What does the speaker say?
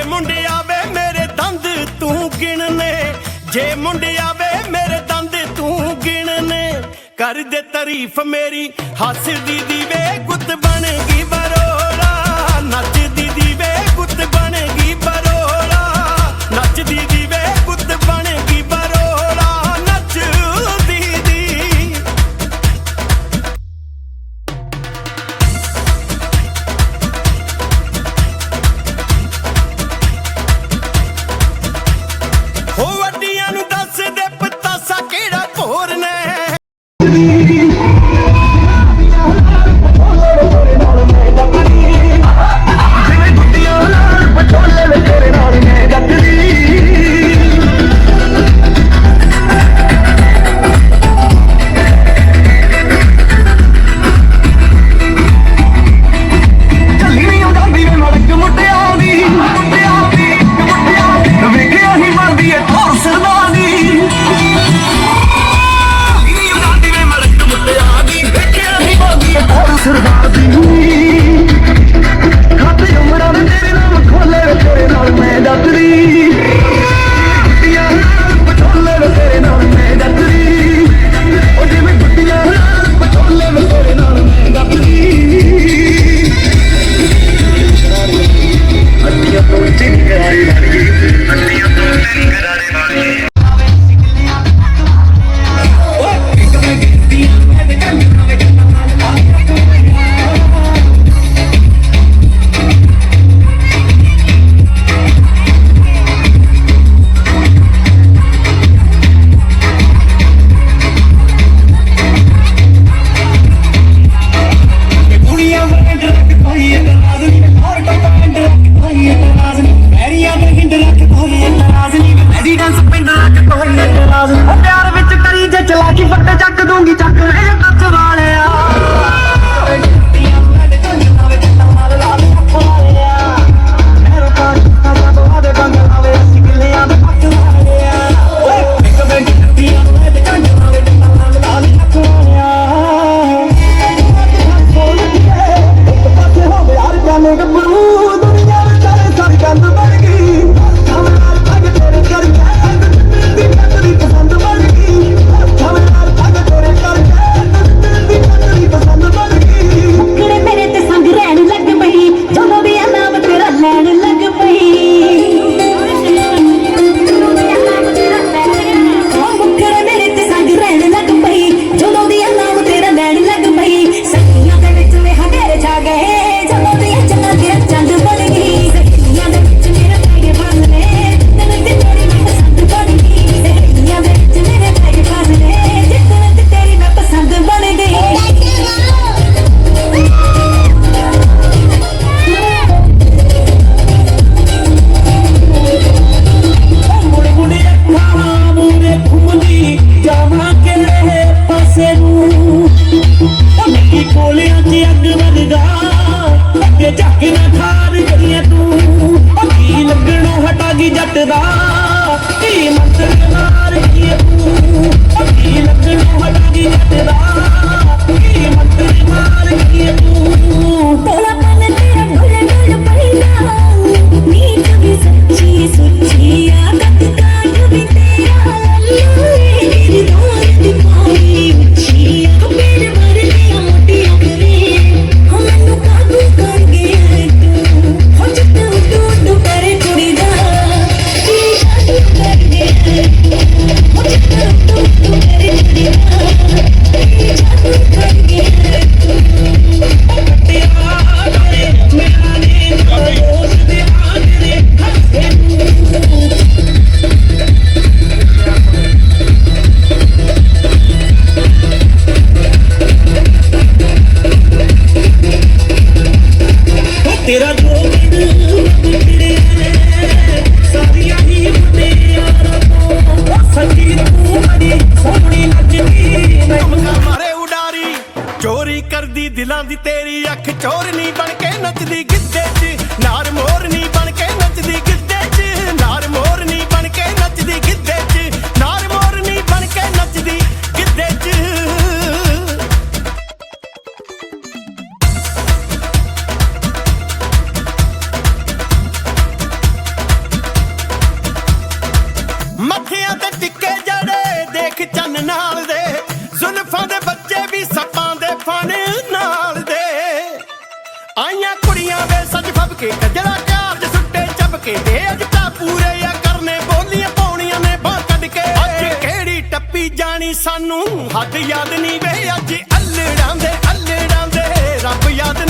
ਜੇ ਮੁੰਡਿਆ ਵੇ ਮੇਰੇ ਦੰਦ ਤੂੰ ਗਿਣਨੇ। ਜੇ ਮੁੰਡਿਆ ਵੇ ਮੇਰੇ ਦੰਦ ਤੂੰ ਗਿਣਨੇ। ਕਰ ਦੇ ਤਾਰੀਫ ਮੇਰੀ, ਹੱਸਦੀ ਦੀ ਵੇ ਗੁੱਤ ਬਣ ਉੱਪਰ ਤੇ ਚੱਕ ਦੂੰਗੀ ਚੱਕ ਲੈ। ਦਿਲਾਂ ਦੀ ਤੇਰੀ ਅੱਖ ਚੋਰਨੀ ਬਣ ਕੇ ਨੱਚਦੀ ਗਿੱਧੇ 'ਚ। ਨਾਰ ਮੋਰਨੀ ਬਣ ਕੇ ਨੱਚਦੀ ਗਿੱਧੇ 'ਚ। ਨਾਰ ਮੋਰਨੀ ਬਣ ਕੇ ਨੱਚਦੀ ਗਿੱਧੇ 'ਚ। ਨਾਰ ਮੋਰਨੀ ਬਣ ਕੇ ਨੱਚਦੀ ਗਿੱਧੇ 'ਚ। ਮੱਥਿਆਂ ਤੇ ਟਿੱਕੇ ਜੜੇ, ਦੇਖ ਚੰਨ ਨਾਲ ਦੇ ਕੇ ਕਜੜਾ ਕਾਰਜ ਸੁੱਟੇ ਚੱਬ ਕੇ ਦੇ ਅੱਜ ਤਾਂ ਪੂਰੇ ਆ ਕਰਨੇ, ਬੋਲੀਆਂ ਪਾਉਣੀਆਂ ਨੇ ਬਾਹ ਕੱਢ ਕੇ। ਅੱਜ ਕਿਹੜੀ ਟੱਪੀ ਜਾਣੀ ਸਾਨੂੰ, ਹੱਦ ਯਾਦ ਨਹੀਂ ਵੇ? ਅੱਜ ਅਲੜਾਂ ਦੇ ਅਲੜਾਂ ਦੇ ਦੇ, ਰੱਬ ਯਾਦ